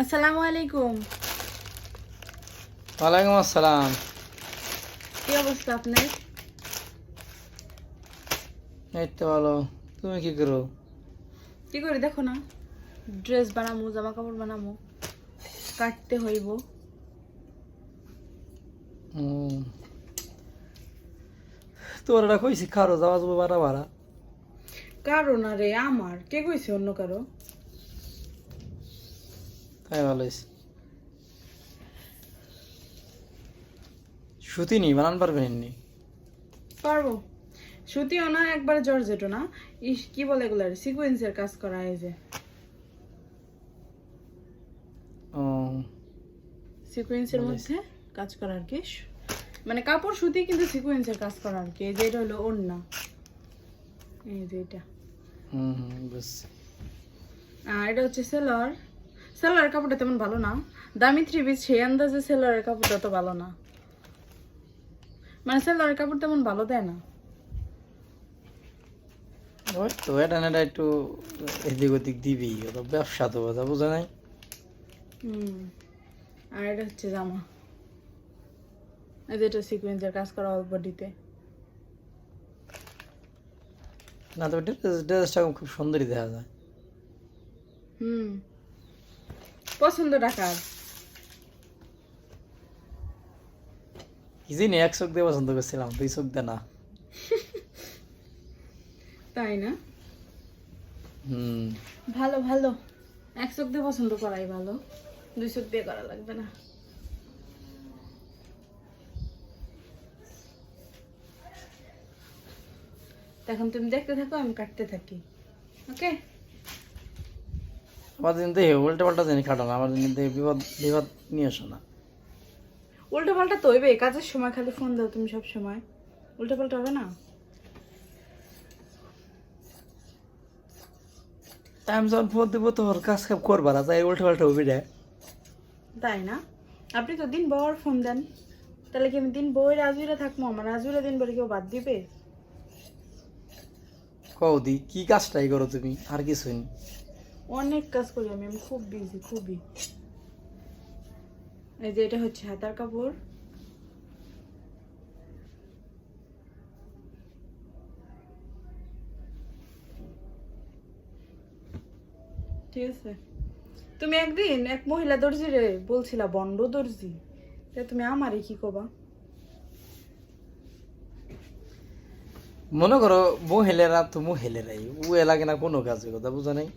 আসসালামু আলাইকুম। ওয়ালাইকুম আসসালাম। কি অবস্থা আপনার? এই তো ভালো। তুমি কি করো? কি করি দেখো না ড্রেস বানামু জামা কাপড় বানামু কাটতে হইব। তোর এটা কইছি খারো যাওয়া যাব বাড়া বাড়া কারও না রে আমার। কে কইছে অন্য কারও? তাই ভালো হয়েছে। সুতি নি বানান পারবেন এমনি? পারব। সুতিও না একবার জর্জেটও না। ইস কি বলে এগুলো সিকোয়েন্সের কাজ করা এই যে। ও। সিকোয়েন্সের মধ্যে কাজ করা আর কি। মানে কাপড় সুতি কিন্তু সিকোয়েন্সের কাজ করা আর কি। যে এটা হলো ওড়না। এই যে এটা। হুম হুম বুঝছি। আর এটা হচ্ছে সেলার। সেলারের কাপড়টা তেমন ভালো না। দামি থ্রি পিস সেই আন্দাজে সেলারের কাপড়টা তো ভালো না। মানে সেলারের কাপড় তেমন ভালো দেয় না। ওই তো এটা না একটু এদিক ওদিক দিবি ওটা ব্যবসা তো বোঝা নাই। হুম আর এটা হচ্ছে জামা। এই যে এটা সিকোয়েন্সের কাজ করা অল্প না তো ড্রেস- ড্রেসটা খুব সুন্দরই দেখা যায়। হুম। পছন্দ টাকার কি জানি এক চোখ দিয়ে পছন্দ করছিলাম দুই চোখ দিয়ে না। তাই না? হুম। ভালো ভালো। এক চোখ দিয়ে পছন্দ করাই ভালো দুই চোখ দিয়ে করা লাগবে না। এখন তুমি দেখতে থাকো আমি কাটতে থাকি ওকে? আমার দিন দেখে উল্টা পাল্টা জানি খাটো না আমার দিন বিপদ বিপদ নিয়ে আসো না। উল্টো পাল্টা তো হইবে কাজের সময় খালি ফোন দাও তুমি সব সময়। উল্টো পাল্টা হবে না? টাইম যখন ফোন দেবো তোর কাজ কাপ করবার আছে এই উল্টা পাল্টা হবি রে তাই না? আপনি তো দিন বর ফোন দেন। তাহলে কি আমি দিন বই রাজুরা থাকব? আমার রাজুরা দিন বলে কেউ বাদ দিবে? কৌদি কি কাজটাই করো তুমি? আর কিছুই নি। অনেক কাজ করি আমি আমি খুব বিজি খুবই। এই যে এটা হচ্ছে হাতার কাপড়। ঠিক আছে? তুমি একদিন এক মহিলা দর্জি রে বলছিলা, বন্ড দর্জি। তুমি আমারে কি কবা? মনে করো, মহিলারা তো মহিলারাই, ও এলাকে না কোনো কাজের কথা বুঝা নাই।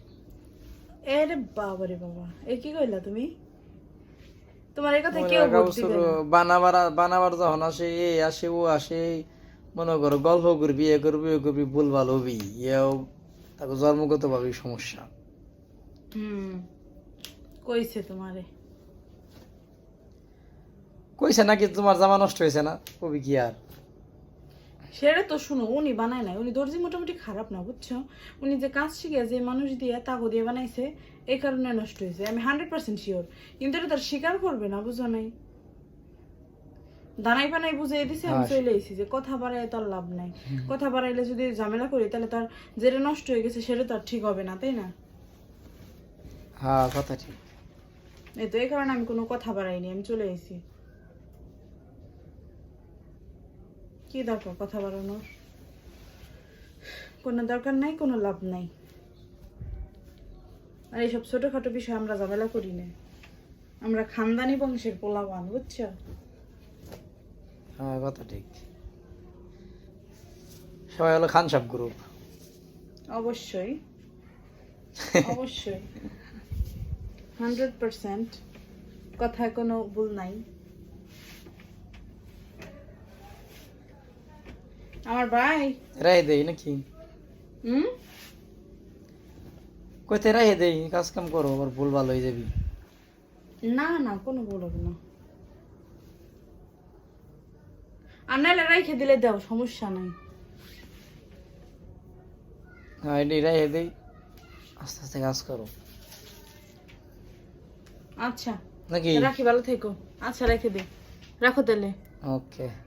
এরে বাবা রে বাবা। এ কি কইলা তুমি? তোমার এই কথা কেউ। বানাবার বানাবার যখন আসে এ আসে ও আসে মনে করো গল্প করবি এ করবি এ করবি ভুলভাল হবি এও তাকে জন্মগত ভাবে সমস্যা। হুম কইছে তোমারে। কইছে নাকি তোমার জামা নষ্ট হয়েছে না? কবি কি আর? সেটা তো শুনো উনি বানায় নাই। উনি দর্জি মোটামুটি খারাপ না বুঝছ? উনি যে কাজ শিখে যে মানুষ দিয়ে তাগো দিয়ে বানাইছে এই কারণে নষ্ট হয়েছে আমি হান্ড্রেড পার্সেন্ট শিওর কিন্তু এটা তার স্বীকার করবে না বুঝো নাই? দানাই পানাই বুঝে দিছে আমি। চলে এসেছি যে কথা বাড়াই তার লাভ নাই। কথা বাড়াইলে যদি ঝামেলা করি তাহলে তার যেটা নষ্ট হয়ে গেছে সেটা তো আর ঠিক হবে না তাই না? হ্যাঁ কথা ঠিক। এই তো এই কারণে আমি কোনো কথা বাড়াইনি আমি চলে এসেছি কি দরকার কথা বাড়ানোর? কোনো দরকার নাই কোনো লাভ নাই। আর এইসব ছোটখাটো বিষয় আমরা ঝামেলা করি না। আমরা খানদানি বংশের পোলাবান বুঝছ? হ্যাঁ কথা ঠিক। সবাই হলো খানসাপ গ্রুপ অবশ্যই। অবশ্যই। হান্ড্রেড পার্সেন্ট কথায় কোনো ভুল নাই। আমার ভাই। রাই দেই নাকি? হুম? কইতে রাই দেই কাজ কাম করো আবার ভুল ভালো হয়ে যাবি। না না কোনো ভুল হবে না। আর নাহলে রেখে দিলে দাও সমস্যা নাই। হ্যাঁ রাই দেই। আস্তে আস্তে কাজ করো। আচ্ছা। নাকি? রাখি ভালো থেকো। আচ্ছা রেখে দে। রাখো তাহলে। ওকে।